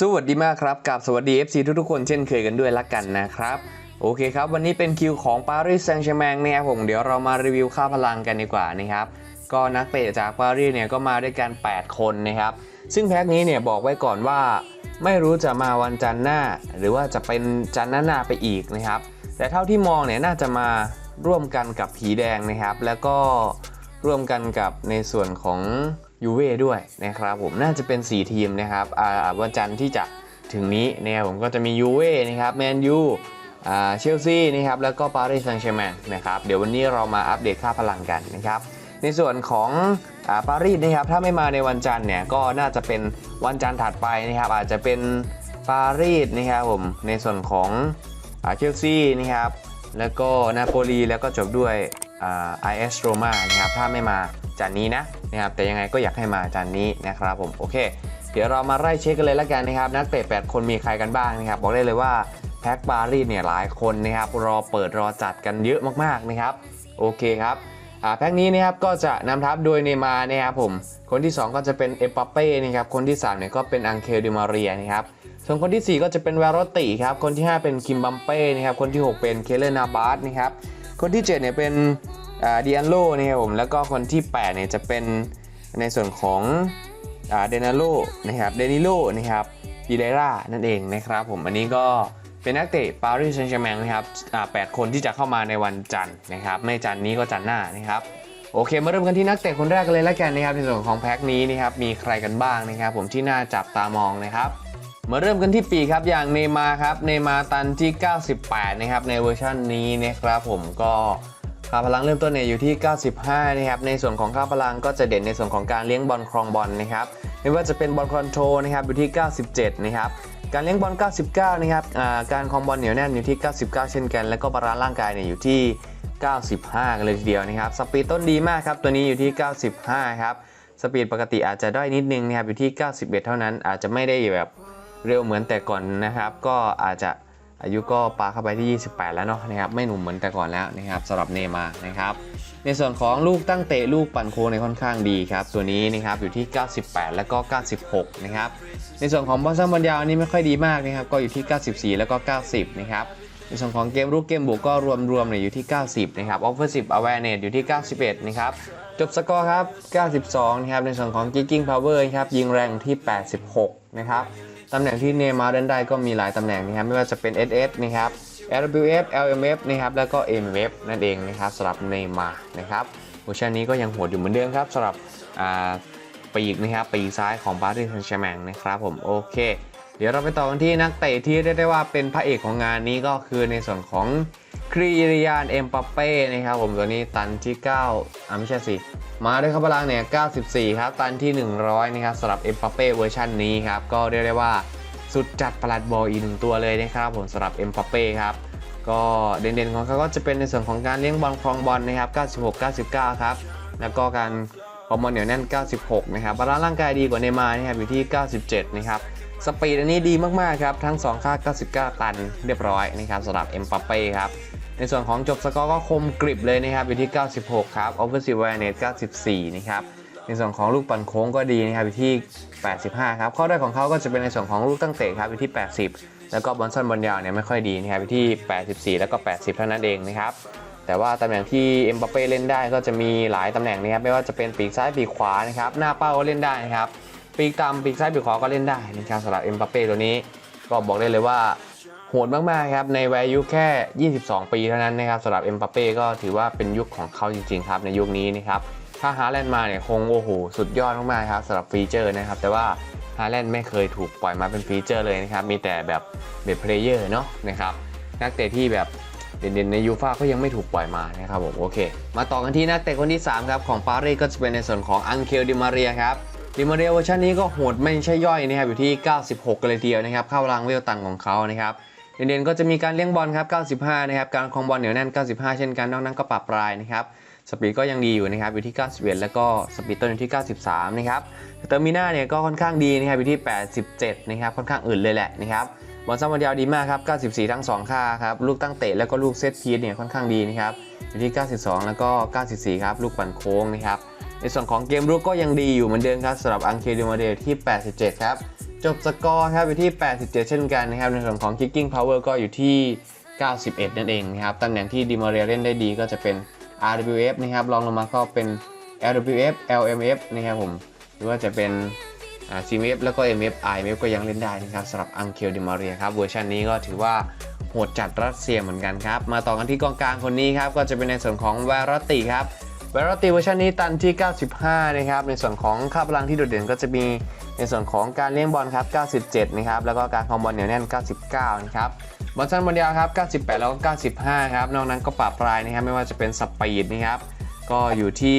สวัสดีมากครับกับสวัสดี FC ทุกๆคนเช่นเคยกันด้วยละกันนะครับ โอเคครับ วันนี้เป็นคิวของปารีสแซงต์แชร์แมงนะครับผมเดี๋ยวเรามารีวิวค่าพลังกันดีกว่านะครับก็นักเตะจากปารีสเนี่ยก็มาด้วยกัน 8 คนนะครับ ซึ่งแพ็กนี้เนี่ยบอกไว้ก่อนว่า ไม่รู้จะมาวันจันทร์หน้า หรือว่าจะเป็นจันทร์หน้าไปอีกนะครับ แต่เท่าที่มองเนี่ยน่าจะมาร่วมกันกับผีแดงนะครับ แล้วก็ร่วมกันกับในส่วนของ ยูเว่ด้วยนะครับผมน่าจะเป็น 4 ทีมนะครับวันจันทร์ที่จะถึงนี้นะครับผมก็จะมียูเว่นะครับแมนยูเชลซีนะครับแล้วก็ปารีสแซงต์แชร์แมงนะครับเดี๋ยววันนี้เรามาอัปเดตค่าพลังกันนะครับในส่วนของอปารีสนะครับถ้าไม่มาในวันจันทร์เนี่ยก็น่าจะเป็นวันจันทร์ถัดไปนะครับอาจจะเป็นปารีสนะครับผมในส่วนของเชลซีนะครับแล้วก็นาโปลีแล้วก็จบด้วยไอเอสโรมานะครับถ้าไม่มา จันนี้นะนะครับแต่ยังไงก็อยากให้มาจันนี้นะครับผมโอเค เดี๋ยวเรามาไล่เช็คกันเลยละกันนะครับ นักเตะ8คนมีใครกันบ้างนะครับบอกได้เลยว่าแพ็กปารีเนี่ยหลายคนนะครับรอเปิดรอจัดกันเยอะมากๆนะครับโอเคครับแพ็กนี้นะครับก็จะนำทัพโดยเนมานะครับผมคนที่ 2 ก็จะเป็นเอปาเป้นะครับคนที่3เนี่ยก็เป็นอังเคลดิมาเรียนะครับส่วนคนทีสี่4 ก็จะเป็นวารติครับคนที่ 5 เป็นคิมบัมเป้นะครับคนที่ 6 เป็นเคเลนาบาสนะครับคนที่7เนี่ยเป็น ดิอันโลนะครับผมแล้วก็คนที่8เนี่ยจะเป็นในส่วนของเดนาโลนะครับเดนิโลนะครับปีเดร่านั่นเองนะครับผมอันนี้ก็เป็นนักเตะปารีสแซงต์แชร์แมงนะครับแปดคนที่จะเข้ามาในวันจันทร์นะครับไม่จันทร์นี้ก็จันทร์หน้านะครับโอเคมาเริ่มกันที่นักเตะคนแรกกันเลยแล้วกันนะครับในส่วนของแพ็คนี้นะครับมีใครกันบ้างนะครับผมที่น่าจับตามองนะครับมาเริ่มกันที่ปีครับอย่างเนยมาครับเนยมาตันที่ 98 นะครับในเวอร์ชันนี้นะครับผมก็ ค่าพลังเริ่มต้นเนี่ยอยู่ที่ 95 นะครับ ในส่วนของค่าพลังก็จะเด่นในส่วนของการเลี้ยงบอลครองบอลนะครับ ไม่ว่าจะเป็นบอลคอนโทรนะครับอยู่ที่ 97 นะครับ การเลี้ยงบอล 99 นะครับ การครองบอลเหนียวแน่นอยู่ที่ 99 เช่นกัน แล้วก็บาลานซ์ร่างกายเนี่ยอยู่ที่ 95 กันเลยทีเดียวนะครับ สปีดต้นดีมากครับ ตัวนี้อยู่ที่ 95 ครับ สปีดปกติอาจจะด้อยนิดนึงนะครับอยู่ที่ 91 เท่านั้น อาจจะไม่ได้แบบเร็วเหมือนแต่ก่อนนะครับ ก็อาจจะ อายุก็ปาเข้าไปที่ 28 แล้วเนาะนะครับไม่หนุ่มเหมือนแต่ก่อนแล้วนะครับสำหรับเนมานะครับในส่วนของลูกตั้งเตะลูกปั่นโค้งในค่อนข้างดีครับตัวนี้นะครับอยู่ที่ 98 แล้วก็ 96 นะครับในส่วนของบอลสั้นบอลยาวนนี้ไม่ค่อยดีมากนะครับก็อยู่ที่ 94 แล้วก็ 90 นะครับในส่วนของเกมรุกเกมบุกก็รวมๆเนี่ยอยู่ที่ 90 นะครับ offensive awareness อยู่ที่ 91 นะครับจบสกอร์ครับ 92 นะครับในส่วนของ kicking power ครับยิงแรงที่ 86 นะครับ ตำแหน่งที่เนย์มาร์เล่นได้ก็มีหลายตำแหน่งนะครับไม่ว่าจะเป็น SS นะครับ LWF LMF นะครับแล้วก็ MF นั่นเองนะครับสำหรับเนย์มาร์นะครับเวอร์ชันนี้ก็ยังโหดอยู่เหมือนเดิมครับสำหรับปีกนะครับปีกซ้ายของบารีสแซงต์แชมแมงนะครับผมโอเค เดี๋ยวเราไปต่อกันที่นักเตะที่เรียกได้ว่าเป็นพระเอกของงานนี้ก็คือในส่วนของครีริยานเอ็มปัปเป้นะครับผมตัวนี้ตันที่9อ่าไม่ใช่สิมาด้วยครับพลังเนี่ย94 ครับ ตันที่ 100 นะครับสำหรับเอ็มปัปเป้เวอร์ชันนี้ครับ ก็เรียกได้ว่าสุดจัดประหลัดบอลอีกหนึ่งตัวเลยนะครับผมสำหรับเอ็มปัปเป้ครับ ก็เด่นๆของเขาก็จะเป็นในส่วนของการเลี้ยงบอลครองบอลนะครับ 96 99 ครับ แล้วก็การคองบอลเหนียวแน่น 96 นะครับบาลานซ์ร่างกายดีกว่าเนมาร์นะครับอยู่ที่ 97 นะครับ สปีดอันนี้ดีมาก ๆ ครับ ทั้ง 2 ค่า 99 ตันเรียบร้อยนะครับสำหรับเอ็มปัปเป้ครับ ในส่วนของจบสกอร์ก็คมกริบเลยนะครับ อยู่ที่ 96 ครับ offensive awareness 94 นะครับ ในส่วนของลูกปั่นโค้งก็ดีนะครับ อยู่ที่ 85 ครับ ข้อได้ของเขาก็จะเป็นในส่วนของลูกตั้งเตะครับ อยู่ที่ 80 แล้วก็บอลสั้นบอลยาวเนี่ยไม่ค่อยดีนะครับ อยู่ที่ 84 แล้วก็ 80 เท่านั้นเองนะครับแต่ว่าตำแหน่งที่เอ็มบัปเป้เล่นได้ก็จะมีหลายตำแหน่งนะครับไม่ว่าจะเป็นปีกซ้ายปีกขวานะครับหน้าเป้าก็เล่นได้นะครับ ปีกต่ำปีกซ้ายปีกขวาก็เล่นได้นะครับสำหรับเอ็มบัปเป้ตัวนี้ ก็บอกได้เลยว่าโหดมากๆครับในวัยอายุแค่ 22 ปีเท่านั้นนะครับสำหรับเอ็มบัปเป้ก็ถือว่าเป็นยุคของเขาจริงๆครับในยุคนี้นะครับถ้าฮาแลนด์มาเนี่ยคงโอ้โหสุดยอดมากๆครับสำหรับฟีเจอร์นะครับแต่ว่าฮาแลนด์ไม่เคยถูกปล่อยมาเป็นฟีเจอร์เลยนะครับมีแต่แบบเบสเพลเยอร์เนาะนะครับนักเตะที่แบบเด่นๆในยูฟ่าก็ยังไม่ถูกปล่อยมานะครับผมโอเค มาต่อกันที่นักเตะคนที่ 3 ครับ ของปารีสก็จะเป็นในส่วนของอังเคลดิมาเรียครับ ดิมาเรียเวอร์ชันนี้ก็โหดไม่ใช่ย่อยนะครับอยู่ที่ 96 กันเลยทีเดียวนะครับเข้ารังเวลตันของเขานะครับเด่นๆก็จะมีการเลี้ยงบอลครับ 95 นะครับ การครองบอลเหนียวแน่น 95 เช่นกันนอกนั้นก็ปรับปลายนะครับ สปีดก็ยังดีอยู่นะครับ อยู่ที่ 91 แล้วก็สปีดต้นอยู่ที่ 93 นะครับ เตอร์มิน่าเนี่ยก็ค่อนข้างดีนะครับ อยู่ที่ 87 นะครับ ค่อนข้างอื่นเลยแหละนะครับ บอลซ้ำบอลยาวดีมากครับ 94 ทั้ง 2 ค่าครับ ลูกตั้งเตะแล้วก็ลูกเซตพีซเนี่ยค่อนข้างดีนะครับ อยู่ที่ 92 แล้วก็ 94 ครับ ลูกปั่นโค้งนะครับ ในส่วนของเกมรุกก็ยังดีอยู่เหมือนเดิมครับสำหรับอังเคลดิมาเดที่ 87 ครับ จบสกอร์ครับอยู่ที่ 87 เช่นกันนะครับ ในส่วนของ kicking power ก็อยู่ที่ 91 นั่นเองนะครับ ตำแหน่งที่ดิมาเรีเล่นได้ดีก็จะเป็น RWF นะครับรองลงมาก็เป็น LWF LMF นะครับผมหรือว่าจะเป็น CMF แล้วก็ MF IMF ก็ยังเล่นได้นะครับสำหรับอังเคลดิมาเรียครับเวอร์ชันนี้ก็ถือว่าโหดจัดรัสเซียเหมือนกันครับ มาต่อกันที่กองกลางคนนี้ครับ ก็จะเป็นในส่วนของวารติครับ วารติเวอร์ชันนี้ตันที่ 95 นะครับ ในส่วนของค่าพลังที่โดดเด่นก็จะมีในส่วนของการเลี้ยงบอลครับ 97 นะครับ แล้วก็การคองบอลเหนียวแน่น 99 นะครับ บอลสั้นบอลยาวครับ 98 แล้วก็ 95 ครับ นอกนั้นก็ปรับปลายนะครับ ไม่ว่าจะเป็นสปีดนะครับ ก็อยู่ที่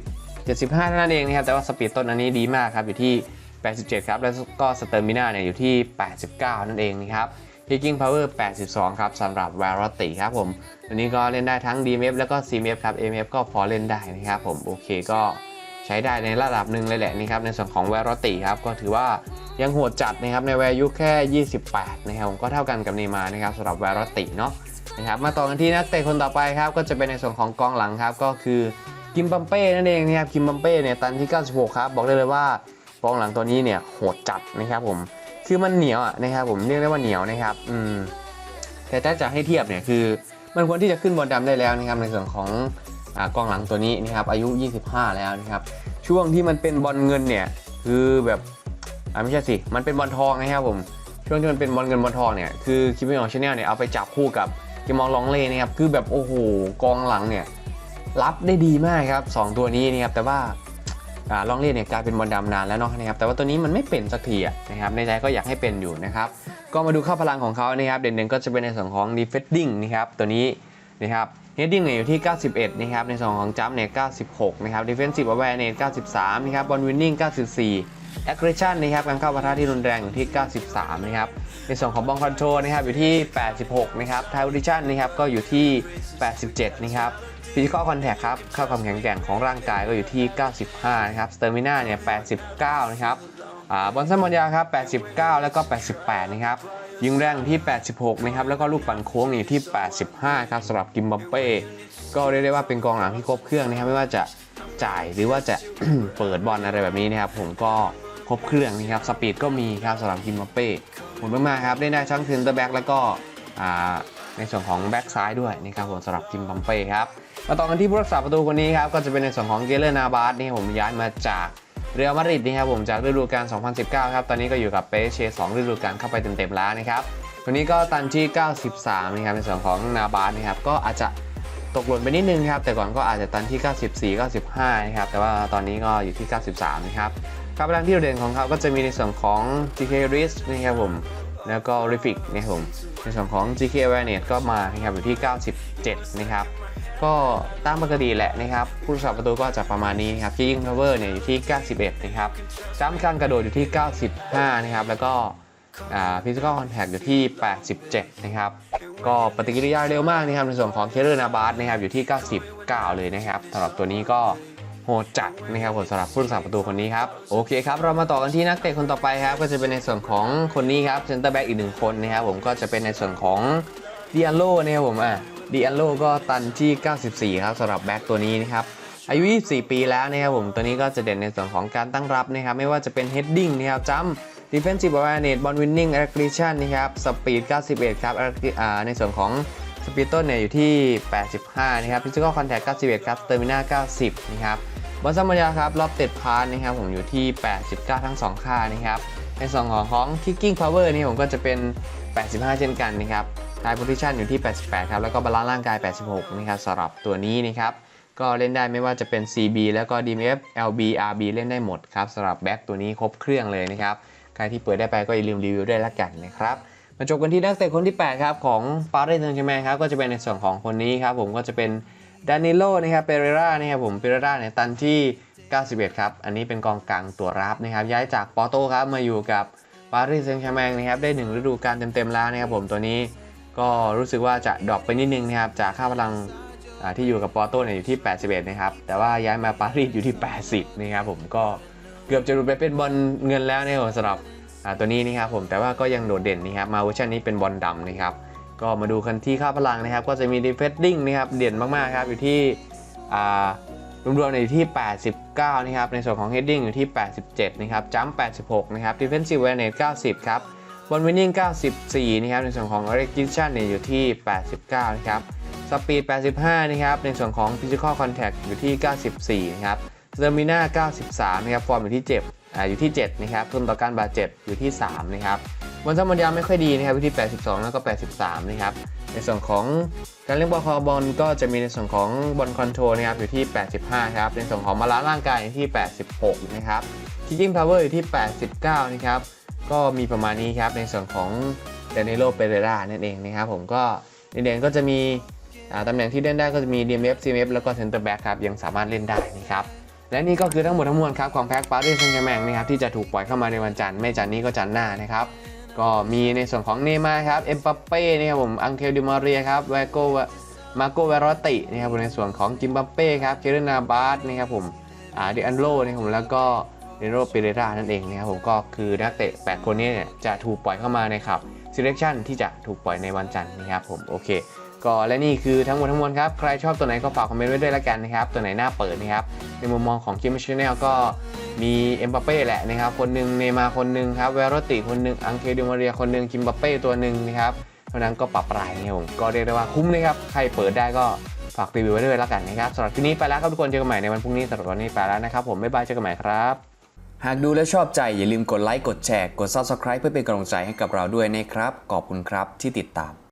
70 75เท่านั้นเองนะครับ แต่ว่าสปีดต้นอันนี้ดีมากครับ อยู่ที่ 87 ครับ แล้วก็สเตอร์มิน่าเนี่ยอยู่ที่ 89 นั่นเองนะครับ Kicking Power 82 ครับสำหรับ v a r o t i ครับผมตัวนี้ก็เล่นได้ทั้ง DMF แล้วก็ CMF ครับ MF ก็พอเล่นได้นะครับผมโอเคก็ใช้ได้ในระดับหนึ่งเลยแหละนะครับในส่วนของ v a r o t i ครับก็ถือว่ายังโหดจัดนะครับในวัยอายุแค่ 28 นะครับผมก็เท่ากันกับเนมานะครับสำหรับ v a r o t i เนาะนะครับมาต่อกันที่นักเตะคนต่อไปครับก็จะเป็นในส่วนของกองหลังครับก็คือกิมบัมเป้นั่นเองนะครับกิมบัมเป้เนี่ยตันที่ 96 ครับบอกได้เลยว่ากองหลังตัวนี้เนี่ยโหดจัดนะครับผม คือมันเหนียวอะนะครับผมเรียกได้ว่าเหนียวนะครับอืมแต่ถ้าจะให้เทียบเนี่ยคือมันควรที่จะขึ้นบอลดำได้แล้วนะครับในส่วนของอกองหลังตัวนี้นะครับอายุ 25 แล้วนะครับช่วงที่มันเป็นบอลเงินเนี่ยคือแบบอ่าไม่ใช่สิมันเป็นบอลทองนะครับผมช่วงที่มันเป็นบอลเงินบอลทองเนี่ยคือคิมมี่ของชาแนลเนี่ยเอาไปจับคู่กับกิมมองลองเล่นะครับคือแบบโอ้โหกองหลังเนี่ยรับได้ดีมากครับสองตัวนี้นะครับแต่ว่า ล่องเล่นเนี่ยกลายเป็นบอลดำนานแล้วเนาะนะครับแต่ว่าตัวนี้มันไม่เป็นสักทีอะนะครับในใจก็อยากให้เป็นอยู่นะครับก็มาดูค่าพลังของเขานะครับเด่นๆก็จะเป็นในส่วนของ defending นะครับตัวนี้นะครับ heading เนี่ยอยู่ที่ 91 นะครับในส่วนของ jump เนี่ย 96 นะครับ defensive awareness 93 นะครับ ball winning 94 aggression นะครับการเข้าปะทะที่รุนแรงอยู่ที่ 93 นะครับในส่วนของ ball control นะครับอยู่ที่ 86 นะครับ tie position นะครับก็อยู่ที่ 87 นะครับ Physical Contact ครับค่าความแข็งแกร่งของร่างกายก็อยู่ที่ 95 นะครับ Stamina เนี่ย 89 นะครับอ่าบอลสั้นบอลยาวครับ 89 แล้วก็ 88 นะครับ ยิงแรงที่ 86 นะครับ แล้วก็ลูกปั่นโค้งนี่ที่ 85 ครับสำหรับกิมบัมเป้ ก็เรียกได้ว่าเป็นกองหลังที่ครบเครื่องนะครับ ไม่ว่าจะจ่ายหรือว่าจะเปิดบอลอะไรแบบนี้นะครับ ผมก็ครบเครื่องนะครับ สปีดก็มีครับสำหรับกิมบัมเป้หมุนมากๆครับ ได้ได้ทั้งเซนเตอร์แบ็กแล้วก็อ่า ในส่วนของแบ็กซ้ายด้วยนะครับผมสำหรับกิมบัมเป้ครับมาต่อกันที่ผู้รักษาประตูคนนี้ครับก็จะเป็นในส่วนของเกเลอร์นาบาสนี่ครับผมย้ายมาจากเรอัลมาดริดนะครับผมจากฤดูกาล 2019 ครับตอนนี้ก็อยู่กับเปเช2ฤดูกาลเข้าไปเต็มๆแล้วนะครับคนนี้ก็ตันที่ 93 นะครับในส่วนของนาบาสนะครับก็อาจจะตกหล่นไปนิดนึงครับแต่ก่อนก็อาจจะตันที่ 94 95 นะครับแต่ว่าตอนนี้ก็อยู่ที่ 93 นะครับครับพลังที่โดดเด่นของเขาก็จะมีในส่วนของ GK r i s นะครับผม แล้วก็ r i f i c นะครับผมในส่วนของ GK Awareness ก็มานะครับอยู่ที่ 97 นะครับ ก็ตามปกติแหละนะครับ ผู้รักษาประตูก็จะประมาณนี้นครับที่ยิงพาวเวอร์เนี่ยอยู่ที่ 91 นะครับจ้ำการกระโดดอยู่ที่ 95 นะครับ แล้วก็ฟิสิกอลคอนแทคอยู่ที่ 87 นะครับ ก็ปฏิกิริยาเร็วมากนะครับในส่วนของเคเ r อร์นาบาสนะครับอยู่ที่ 99 เลยนะครับสำหรับตัวนี้ก็ โหดจัดนะครับผมสำหรับผู้รักษาประตูคนนี้ครับ โอเคครับ เรามาต่อกันที่นักเตะคนต่อไปครับ ก็จะเป็นในส่วนของคนนี้ครับเซนเตอร์แบ็กอีกหนึ่งคนนะครับผมก็จะเป็นในส่วนของดิอันโลนะครับผมอะดีอันโลก็ตันที่ 94 ครับสำหรับแบ็กตัวนี้นะครับอายุ 24 ปีแล้วนะครับผมตัวนี้ก็จะเด่นในส่วนของการตั้งรับนะครับไม่ว่าจะเป็น heading นะครับจัม defensive awareness ball winning aggression นะครับ speed 91 ครับอ่าในส่วนของ speed ต้นเนี่ยอยู่ที่ 85 นะครับ physical contact 91 ครับ stamina 90 นะครับ บอลซัมมายาครับรอบเต็ดพาร์นะครับผมอยู่ที่ 89 ทั้ง 2 ค่านะครับในส่วนของของ kicking power นี่ผมก็จะเป็น 85 เช่นกันนะครับทายโพซิชันอยู่ที่ 88 ครับ แล้วก็บาลานซ์ร่างกาย 86 นะครับสำหรับตัวนี้นะครับ ก็เล่นได้ไม่ว่าจะเป็น CB แล้วก็ DMF LB RB เล่นได้หมดครับสำหรับแบ็กตัวนี้ครบเครื่องเลยนะครับ ใครที่เปิดได้ไปก็อย่าลืมรีวิวด้วยละกันนะครับมาจบกันที่นักเตะคนที่ 8 ครับ ของปารีสแซงต์แชร์แมงครับก็จะเป็นในส่วนของคนนี้ครับผมก็จะเป็น ดานิโลนะครับเปเรรานะครับผมเปเรราเนี่ยตันที่ 91 ครับ อันนี้เป็นกองกลางตัวรับนะครับ ย้ายจากปอโตครับมาอยู่กับปารีสแซงต์แชร์แมงนะครับ ได้หนึ่งฤดูกาลเต็มๆแล้วนะครับผมตัวนี้ก็รู้สึกว่าจะดรอปไปนิดนึงนะครับ จากค่าพลังที่อยู่กับปอโตเนี่ยอยู่ที่ 81 นะครับ แต่ว่าย้ายมาปารีสอยู่ที่ 80 นะครับผมก็เกือบจะหลุดไปเป็นบอลเงินแล้วนะครับสำหรับตัวนี้นะครับผมแต่ว่าก็ยังโดดเด่นนะครับมาเวอร์ชันนี้เป็นบอลดำนะครับ ก็มาดูกันที่ค่าพลังนะครับ ก็จะมี defending นะครับเด่นมากๆครับอยู่ที่รวมๆเนี่ยอยู่ที่ 89 นะครับ ในส่วนของ heading อยู่ที่ 87 นะครับ jump 86 นะครับ defensive awareness 90 ครับ ball winning 94 นะครับ ในส่วนของ recognition เนี่ยอยู่ที่ 89 นะครับ speed 85 นะครับ ในส่วนของ physical contact อยู่ที่ 94 นะครับ stamina 93 นะครับ form อยู่ที่7อ่าอยู่ที่ 7 นะครับทุนต่อการบาดเจ็บอยู่ที่ 3 นะครับ บอลซ้ำบอลยาไม่ค่อยดีนะครับอยู่ที่82 แล้วก็ 83 นะครับ ในส่วนของการเล่นบอลคอบอลก็จะมีในส่วนของบอลคอนโทรลนะครับอยู่ที่ 85 ครับ ในส่วนของมาลานร่างกายอยู่ที่ 86 นะครับ kicking power อยู่ที่ 89 นะครับ ก็มีประมาณนี้ครับ ในส่วนของเดนิโลเปเรรานั่นเองนะครับ ผมก็ในเด่นก็จะมีตำแหน่งที่เล่นได้ก็จะมี DMF CMF แล้วก็ Center Back ครับยังสามารถเล่นได้นะครับและนี่ก็คือทั้งหมดทั้งมวลครับของแพ็กปารีสแซงต์แชร์แมงนะครับที่จะถูกปล่อยเข้ามาในวันจันทร์ไม่จันทร์นี้ก็จันทร์หน้านะครับ ก็มีในส่วนของเนย์มาร์ครับ เอ็มปัปเป้นะครับผม อังเคลดิมาเรียครับแวโกมาโกเวรตินะครับผมในส่วนของจิมบัปเป้ครับ เคเรนาบาร์สนะครับผมอ่าเดอันโลนะครับผม แล้วก็เดโรเปเรรานั่นเองนะครับผม ก็คือนักเตะ 8 คนนี้เนี่ยจะถูกปล่อยเข้ามาในขับ selection ที่จะถูกปล่อยในวันจันทร์นะครับผม โอเค ก็และนี่คือทั้งหมดทั้งมวลครับ ใครชอบตัวไหนก็ฝากคอมเมนต์ไว้ด้วยละกันนะครับ ตัวไหนน่าเปิดนะครับ ในมุมมองของคิมชแนลก็มีเอ็มบัปเป้แหละนะครับ คนหนึ่งเนมาร์คนหนึ่งครับเวโรติคนหนึ่งอังเคดิมาเรียคนหนึ่งคิมบัปเป้ตัวหนึ่งนะครับเพรานั้นก็ปรับปรายนะครับผมก็เรียกได้ว่าคุ้มนะครับ ใครเปิดได้ก็ฝากรีวิวไว้ด้วยละกันนะครับสำหรับที่นี้ไปแล้วครับทุกคนเจอกันใหม่ในวันพรุ่งนี้สำหรับวันนี้ไปแล้วนะครับผมบ๊ายบายเจอกันใหม่ครับหากดูและชอบใจอย่าลืมกดไลค์กดแชร์กด Subscribe เพื่อเป็นกำลังใจให้กับเราด้วยนะครับ ขอบคุณครับที่ติดตาม